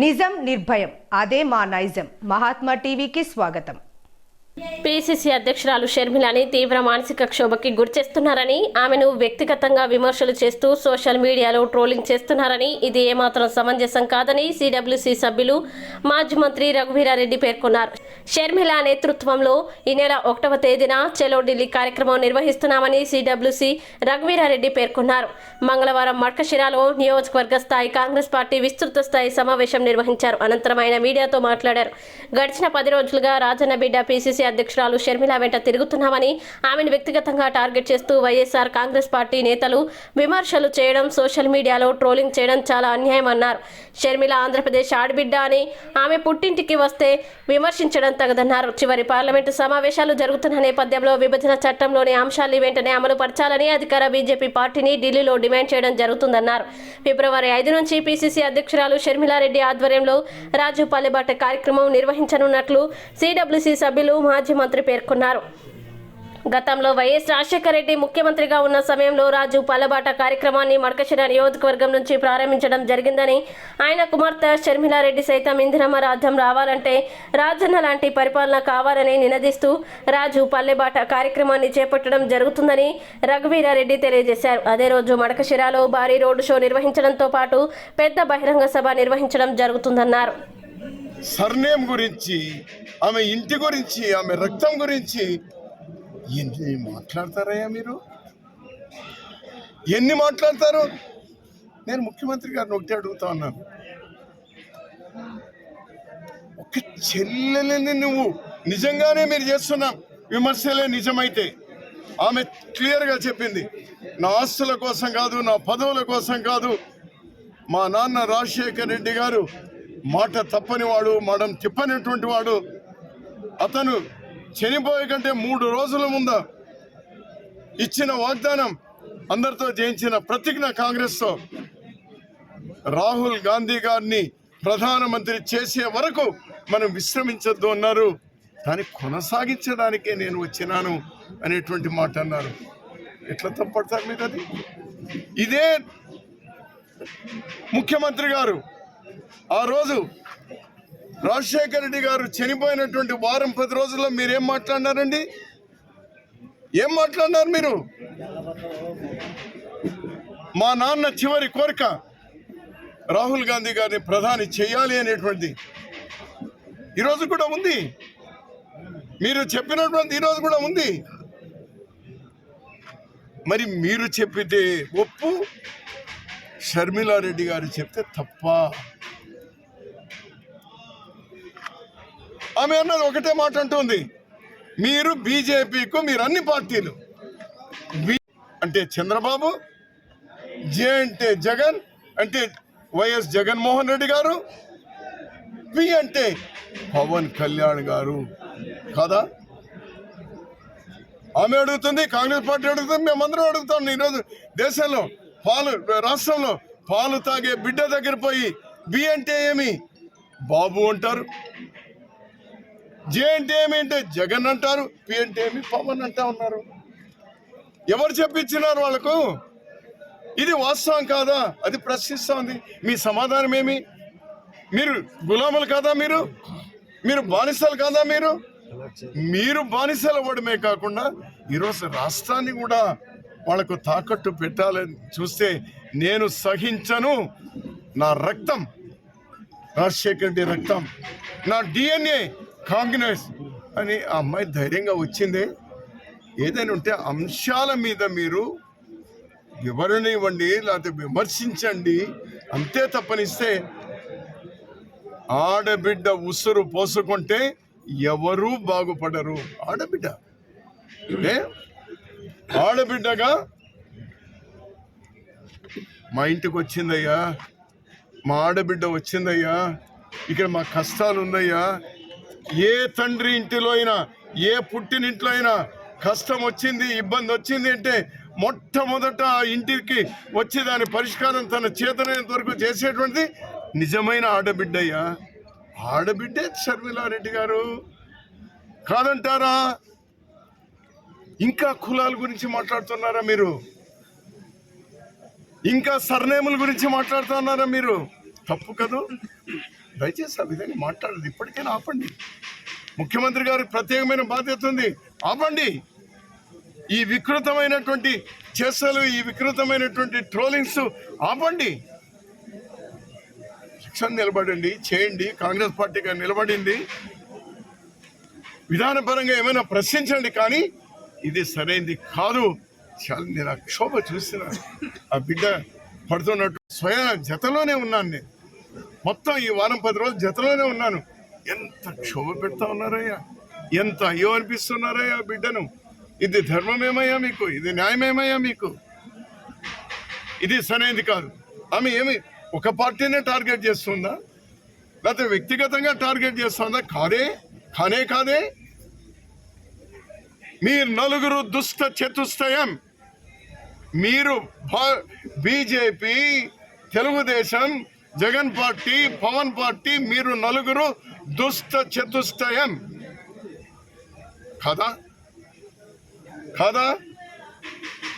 నిజం నిర్భయం అదే మా నైజం. మహాత్మా టీవీకి స్వాగతం. పిసిసి అధ్యక్షురాలు షర్మిలని తీవ్ర మానసిక క్షోభకి గురిచేస్తున్నారని ఆమెను వ్యక్తిగతంగా విమర్శలు చేస్తూ సోషల్ మీడియాలో ట్రోలింగ్ చేస్తున్నారని ఇది ఏమాత్రం సమంజసం కాదని సిడబ్ల్యూసి సభ్యులు మాజీ మంత్రి రఘువీరారెడ్డి పేర్కొన్నారు. షర్మిల నేతృత్వంలో ఈ నెల ఒకటవ తేదీన చెలో ఢిల్లీ కార్యక్రమం నిర్వహిస్తున్నామని సిడబ్ల్యూసి రఘువీరారెడ్డి పేర్కొన్నారు. మంగళవారం మడ్కశిరాలో నియోజకవర్గ స్థాయి కాంగ్రెస్ పార్టీ విస్తృత స్థాయి సమావేశం నిర్వహించారు. అనంతరం ఆయన మీడియాతో మాట్లాడారు. గడిచిన పది రోజులుగా రాజన్న బిడ్డ పిసిసి అధ్యక్షురాలు షర్మిల వెంట తిరుగుతున్నామని ఆమెను వ్యక్తిగతంగా టార్గెట్ చేస్తూ వైఎస్ఆర్ కాంగ్రెస్ పార్టీ నేతలు విమర్శలు చేయడం సోషల్ మీడియాలో ట్రోలింగ్ చేయడం చాలా అన్యాయం అన్నారు. షర్మిల ఆంధ్రప్రదేశ్ ఆడబిడ్డ అని ఆమె పుట్టింటికి వస్తే విమర్శించడం తగదన్నారు. చివరి పార్లమెంటు సమావేశాలు జరుగుతున్న నేపథ్యంలో విభజన చట్టంలోని అంశాలు వెంటనే అమలు పరచాలని అధికార బీజేపీ పార్టీని ఢిల్లీలో డిమాండ్ చేయడం జరుగుతుందన్నారు. ఫిబ్రవరి ఐదు నుంచి పిసిసి అధ్యక్షురాలు షర్మిలారెడ్డి ఆధ్వర్యంలో రాజు పల్లెబాట కార్యక్రమం నిర్వహించనున్నట్లు సిడబ్ల్యూసి సభ్యులు మాజీ మంత్రి పేర్కొన్నారు. గతంలో వైఎస్ రాజశేఖర రెడ్డి ముఖ్యమంత్రిగా ఉన్న సమయంలో రాజు పల్లబాట కార్యక్రమాన్ని మడకశిర నియోజకవర్గం నుంచి ప్రారంభించడం జరిగిందని ఆయన కుమార్తె షర్మిలారెడ్డి సైతం ఇందిరమ్మ రాజ్యం రావాలంటే రాజన్న లాంటి పరిపాలన కావాలని నినదిస్తూ రాజు పల్లెబాట కార్యక్రమాన్ని చేపట్టడం జరుగుతుందని రఘువీరారెడ్డి తెలియజేశారు. అదే రోజు మడకశిరాలో భారీ రోడ్డు షో నిర్వహించడంతో పాటు పెద్ద బహిరంగ సభ నిర్వహించడం జరుగుతుందన్నారు. సర్నేమ్ గురించి ఆమె ఇంటి గురించి ఆమె రక్తం గురించి ఎన్ని మాట్లాడతారయ్యా మీరు? ఎన్ని మాట్లాడతారు? నేను ముఖ్యమంత్రి గారిని ఒకటి అడుగుతా ఉన్నాను. ఒక చెల్లెలని నువ్వు నిజంగానే మీరు చేస్తున్న విమర్శలే నిజమైతే ఆమె క్లియర్గా చెప్పింది నా ఆస్తుల కోసం కాదు నా పదవుల కోసం కాదు మా నాన్న రాజశేఖర్ రెడ్డి గారు మాట తప్పని వాడు మడం తిప్పనటువంటి వాడు. అతను చనిపోయే కంటే మూడు రోజుల ముందు ఇచ్చిన వాగ్దానం అందరితో జయించిన ప్రతిజ్ఞ కాంగ్రెస్తో రాహుల్ గాంధీ గారిని ప్రధానమంత్రి చేసే వరకు మనం విశ్రమించొద్దు అన్నారు. దాన్ని కొనసాగించడానికే నేను వచ్చినాను అనేటువంటి మాట అన్నారు. ఎట్లా తప్పడతారు మీరు అది ఇదే ముఖ్యమంత్రి గారు ఆ రోజు రాజశేఖర రెడ్డి గారు చనిపోయినటువంటి వారం పది రోజుల్లో మీరేం మాట్లాడినారండి? ఏం మాట్లాడినారు మీరు? మా నాన్న చివరి కోరిక రాహుల్ గాంధీ గారిని ప్రధాని చేయాలి అనేటువంటిది. ఈరోజు కూడా ఉంది. మీరు చెప్పినటువంటి ఈరోజు కూడా ఉంది. మరి మీరు చెప్పితే ఒప్పు? షర్మిలారెడ్డి గారు చెప్తే తప్ప. ఆమె అన్నది ఒకటే మాట అంటుంది. మీరు బీజేపీకు మీరు అన్ని పార్టీలు. బి అంటే చంద్రబాబు జే అంటే జగన్ అంటే వైఎస్ జగన్మోహన్ రెడ్డి గారు పి అంటే పవన్ కళ్యాణ్ గారు. కాదా? ఆమె అడుగుతుంది కాంగ్రెస్ పార్టీ అడుగుతుంది మేమందరం అడుగుతాం. ఈరోజు దేశంలో పాలు రాష్ట్రంలో పాలు తాగే బిడ్డ దగ్గర పోయి బి అంటే ఏమి? బాబు అంటారు. జే అంటే ఏమి అంటే జగన్ అంటారు పి అంటే ఏమి పవన్ అంటా ఉన్నారు. ఎవరు చెప్పించినారు వాళ్ళకు? ఇది వాస్తవం కాదా? అది ప్రశ్నిస్తోంది. మీ సమాధానం ఏమి? మీరు గులాములు కాదా మీరు? మీరు బానిసలు కాదా మీరు? మీరు బానిసలు అవ్వడమే కాకుండా ఈరోజు రాష్ట్రాన్ని కూడా వాళ్ళకు తాకట్టు పెట్టాలని చూస్తే నేను సహించను. నా రక్తం రాజశేఖర్ రెడ్డి రక్తం నా డిఎన్ఏ కాంగ్రెస్ అని ఆ అమ్మాయి ధైర్యంగా వచ్చింది. ఏదైనా ఉంటే అంశాల మీద మీరు వివరణ ఇవ్వండి లేకపోతే విమర్శించండి. అంతే తప్పనిస్తే ఆడబిడ్డ ఉసురు పోసుకుంటే ఎవరూ బాగుపడరు. ఆడబిడ్డ. ఏ ఆడబిడ్డగా మా ఇంటికి వచ్చిందయ్యా. మా ఆడబిడ్డ వచ్చిందయ్యా. ఇక్కడ మా కష్టాలు ఉందయ్యా ఏ తండ్రి ఇంటిలో అయినా ఏ పుట్టినింట్లో అయినా కష్టం వచ్చింది ఇబ్బంది వచ్చింది అంటే మొట్టమొదట ఆ ఇంటికి వచ్చి దాని పరిష్కారం తన చేతనైనంత వరకు చేసేటువంటిది నిజమైన ఆడబిడ్డయ్యా. ఆడబిడ్డే షర్మిలారెడ్డి గారు. కాదంటారా? ఇంకా కులాల గురించి మాట్లాడుతున్నారా మీరు? ఇంకా సర్నేముల గురించి మాట్లాడుతున్నారా మీరు? తప్పు కదూ? దయచేసి ఆ విధంగా మాట్లాడదు ఇప్పటికైనా ఆపండి. ముఖ్యమంత్రి గారికి ప్రత్యేకమైన బాధ్యత ఉంది. ఆపండి. ఈ వికృతమైనటువంటి చేసలు ఈ వికృతమైనటువంటి ట్రోలింగ్స్ ఆపండి. శిక్షణ నిలబడండి చేయండి. కాంగ్రెస్ పార్టీగా నిలబడింది. విధానపరంగా ఏమైనా ప్రశ్నించండి కానీ ఇది సరైనది కాదు. చాలా నేను ఆ క్షోభ చూస్తున్నాను ఆ బిడ్డ పడుతున్నట్టు. స్వయం జతలోనే ఉన్నాను నేను. మొత్తం ఈ వారం పది రోజులు జతలోనే ఉన్నాను. ఎంత క్షోభ పెడతా ఉన్నారయ్యా? ఎంత అయ్యో అనిపిస్తున్నారయ్యా బిడ్డను? ఇది ధర్మమేమయ్యా మీకు? ఇది న్యాయమేమయ్యా మీకు? ఇది సరైనది కాదు. ఆమె ఏమి ఒక పార్టీనే టార్గెట్ చేస్తుందా? లేకపోతే వ్యక్తిగతంగా టార్గెట్ చేస్తుందా? కాదే? కానే కాదే? మీరు నలుగురు దుష్ట చతుష్టయం. మీరు BJP Telugu Desam Jagan party Pawan party మీరు నలుగురు దుష్ట చతుష్టయం. కదా? కదా?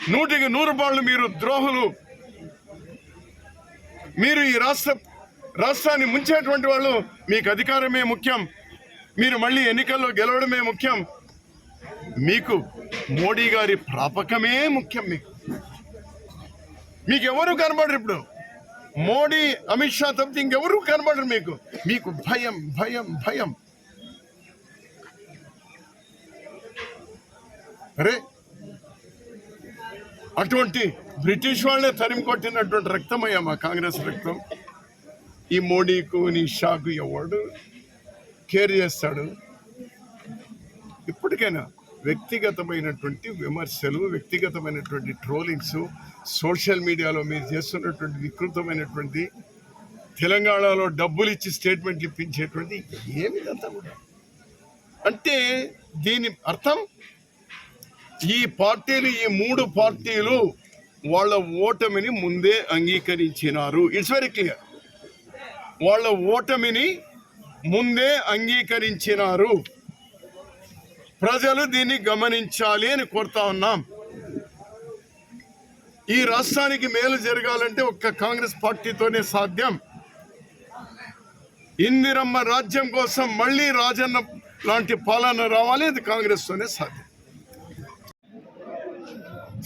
నూటికి నూరు బాళ్ళు మీరు ద్రోహులు. మీరు ఈ రాష్ట్ర రాష్ట్రాన్ని ముంచేటువంటి వాళ్ళు మీకు అధికారమే ముఖ్యం. మీరు మళ్ళీ ఎన్నికల్లో గెలవడమే ముఖ్యం. మీకు మోడీ గారి ప్రాపకమే ముఖ్యం మీకు. మీకు కనబడరు ఇప్పుడు? మోడీ అమిత్ షా తప్పితే ఇంకెవరు కనబడరు మీకు? మీకు భయం భయం భయం. అరే అటువంటి బ్రిటిష్ వాళ్ళే తరిమి కొట్టినటువంటి రక్తమయ్యా మా కాంగ్రెస్ రక్తం. ఈ మోడీకు నీ షాకు ఎవడు? కేర్ చేస్తాడు. ఇప్పటికైనా వ్యక్తిగతమైనటువంటి విమర్శలు వ్యక్తిగతమైనటువంటి ట్రోలింగ్స్ సోషల్ మీడియాలో మీరు చేస్తున్నటువంటి వికృతమైనటువంటి తెలంగాణలో డబ్బులు ఇచ్చి స్టేట్మెంట్లు ఇప్పించేటువంటి ఏమిదంతా కూడా. అంటే దీని అర్థం ఈ పార్టీలు ఈ మూడు పార్టీలు వాళ్ళ ఓటమిని ముందే అంగీకరించినారు. ఇట్స్ వెరీ క్లియర్ వాళ్ళ ఓటమిని ముందే అంగీకరించినారు. ప్రజలు దీన్ని గమనించాలి అని కోరుతా ఉన్నాం. ఈ రాష్ట్రానికి మేలు జరగాలంటే ఒక్క కాంగ్రెస్ పార్టీతోనే సాధ్యం. ఇందిరమ్మ రాజ్యం కోసం మళ్ళీ రాజన్న లాంటి పాలన రావాలి అది కాంగ్రెస్ తోనే సాధ్యం.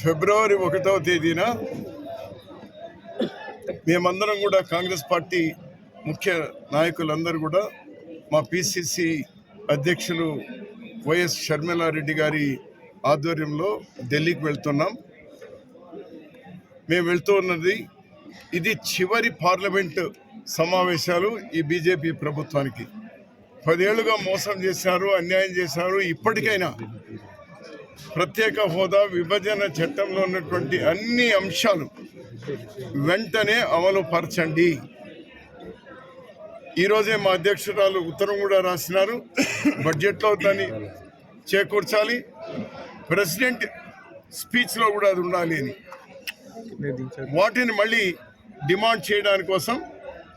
ఫిబ్రవరి ఒకటవ తేదీన మేమందరం కూడా కాంగ్రెస్ పార్టీ ముఖ్య నాయకులందరూ కూడా మా పిసిసి అధ్యక్షులు వైఎస్ షర్మిలారెడ్డి గారి ఆధ్వర్యంలో ఢిల్లీకి వెళ్తున్నాం. మేము వెళ్తూ ఉన్నది ఇది చివరి పార్లమెంట్ సమావేశాలు ఈ బీజేపీ ప్రభుత్వానికి. పదేళ్ళుగా మోసం చేశారు అన్యాయం చేశారు ఇప్పటికైనా ప్రత్యేక హోదా విభజన చట్టంలో ఉన్నటువంటి అన్ని అంశాలు వెంటనే అమలు పరచండి ఈరోజే మా అధ్యక్షురాలు ఉత్తరం కూడా రాసినారు. బడ్జెట్లో దాన్ని చేకూర్చాలి. ప్రెసిడెంట్ స్పీచ్లో కూడా అది ఉండాలి అని. వాటిని మళ్ళీ డిమాండ్ చేయడానికి కోసం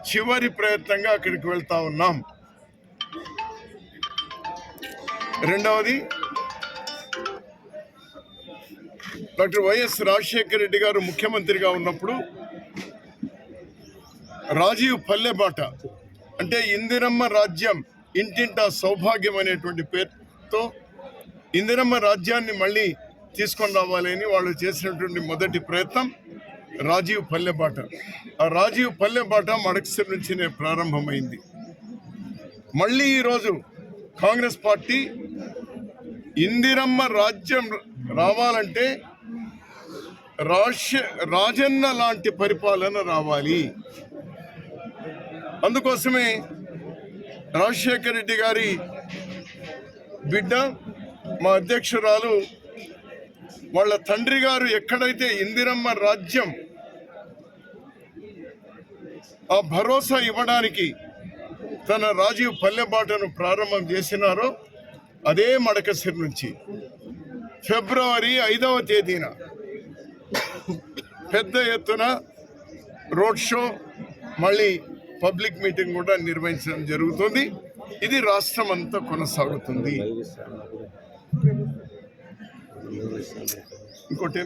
చివరి ప్రయత్నంగా అక్కడికి వెళ్తా ఉన్నాం. రెండవది డాక్టర్ వైఎస్ రాజశేఖర రెడ్డి గారు ముఖ్యమంత్రిగా ఉన్నప్పుడు రాజీవ్ పల్లెబాట అంటే ఇందిరమ్మ రాజ్యం ఇంటింట సౌభాగ్యం అనేటువంటి పేరుతో ఇందిరమ్మ రాజ్యాన్ని మళ్ళీ తీసుకొని రావాలని వాళ్ళు చేసినటువంటి మొదటి ప్రయత్నం రాజీవ్ పల్లెపాట ఆ రాజీవ్ పల్లెపాట మడకసిరి నుంచినే ప్రారంభమైంది. మళ్ళీ ఈరోజు కాంగ్రెస్ పార్టీ ఇందిరమ్మ రాజ్యం రావాలంటే రాజన్న లాంటి పరిపాలన రావాలి. అందుకోసమే రాజశేఖర రెడ్డి గారి బిడ్డ మా అధ్యక్షురాలు వాళ్ళ తండ్రి గారు ఎక్కడైతే ఇందిరమ్మ రాజ్యం ఆ భరోసా ఇవ్వడానికి తన రాజీవ్ పల్లెబాటను ప్రారంభం చేసినారో అదే మడకసిరి నుంచి. ఫిబ్రవరి ఐదవ తేదీన పెద్ద ఎత్తున రోడ్ షో మళ్ళీ పబ్లిక్ మీటింగ్ కూడా నిర్వహించడం జరుగుతుంది. ఇది రాష్ట్రం అంతా కొనసాగుతుంది. ఇంకోటి